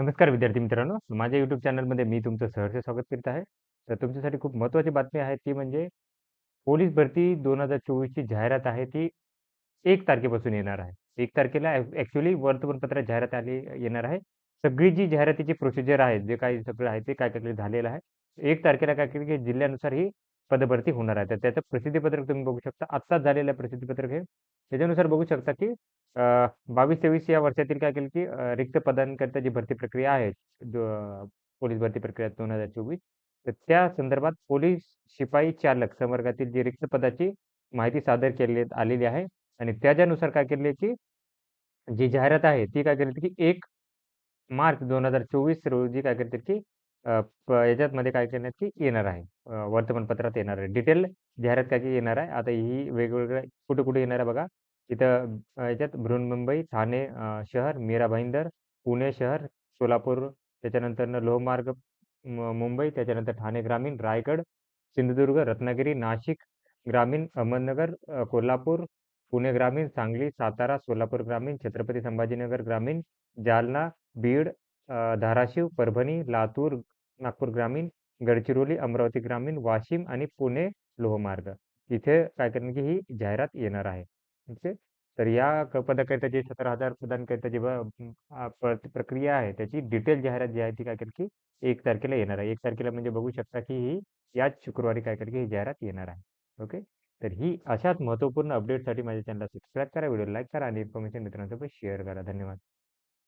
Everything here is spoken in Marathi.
नमस्कार विद्यार्थी मित्रांनो. माझ्या यूट्यूब चॅनलमध्ये मी तुमचं सहर्ष स्वागत करीत आहे. तर तुमच्यासाठी खूप महत्त्वाची बातमी आहे ती म्हणजे पोलीस भरती दोन हजार चोवीसची जाहिरात आहे ती एक तारखेपासून येणार आहे. एक तारखेला ॲक्च्युली वर्तमानपत्रात जाहिरात आली येणार आहे. सगळी जी जाहिरातीची प्रोसिजर आहे, जे काही सगळं आहे ते काय काय झालेलं आहे. एक तारखेला काय केलं की जिल्ह्यानुसार ही पदभरती होणार आहे. तर त्याचं प्रसिद्धीपत्रक तुम्ही बघू शकता. आत्ताच झालेलं प्रसिद्धीपत्रक हे. त्याच्यानुसार बघू शकता की अ, 22-23 या वर्षातील काय केलं की अ, रिक्त पदांकरिता जी भरती प्रक्रिया आहे, पोलीस भरती प्रक्रिया 2024 तर त्या संदर्भात पोलीस शिपाई चालक संवर्गातील जी रिक्त पदाची माहिती सादर केली आलेली आहे आणि त्याच्यानुसार काय केले की जी जाहिरात आहे ती काय केली की 1 मार्च 2024 रोजी काय करतात की अ, प याच्यामध्ये काय करण्यात की येणार आहे. अ, वर्तमानपत्रात येणार आहे. डिटेल जाहिरात काय की येणार आहे. आता ही वेगवेगळ्या कुठे-कुठे येणार आहे बघा. इथं अ, याच्यात बृहन्मुंबई, ठाणे अ, शहर, मीरा भाईंदर, पुणे शहर, सोलापूर, त्याच्यानंतरनं लोहमार्ग मुंबई, त्याच्यानंतर ठाणे ग्रामीण, रायगड, सिंधुदुर्ग, रत्नागिरी, नाशिक ग्रामीण, अहमदनगर, अ, कोल्हापूर, पुणे ग्रामीण, सांगली, सातारा, सोलापूर ग्रामीण, छत्रपती संभाजीनगर ग्रामीण, जालना, बीड, अ, धाराशिव, परभणी, लातूर, नागपूर ग्रामीण, गडचिरोली, अमरावती ग्रामीण, वाशिम आणि पुणे लोहमार्ग. इथे काय करेन की ही जाहिरात येणार आहे. ओके. तर या क पदाकरिता जे 17,000 पदांकरिता प्रदान करता अ, प्रक्रिया आहे त्याची डिटेल जाहिरात जी आहे ती काय करेल की 1 तारखेला येणार आहे. 1 तारखेला म्हणजे बघू शकता की ही याच शुक्रवारी काय करेल की ही जाहिरात येणार आहे. ओके. तर ही अशाच महत्त्वपूर्ण अपडेटसाठी माझ्या चॅनलला सबस्क्राईब करा, व्हिडिओला लाईक करा आणि इन्फॉर्मेशन मित्रांसोबत शेअर करा. धन्यवाद.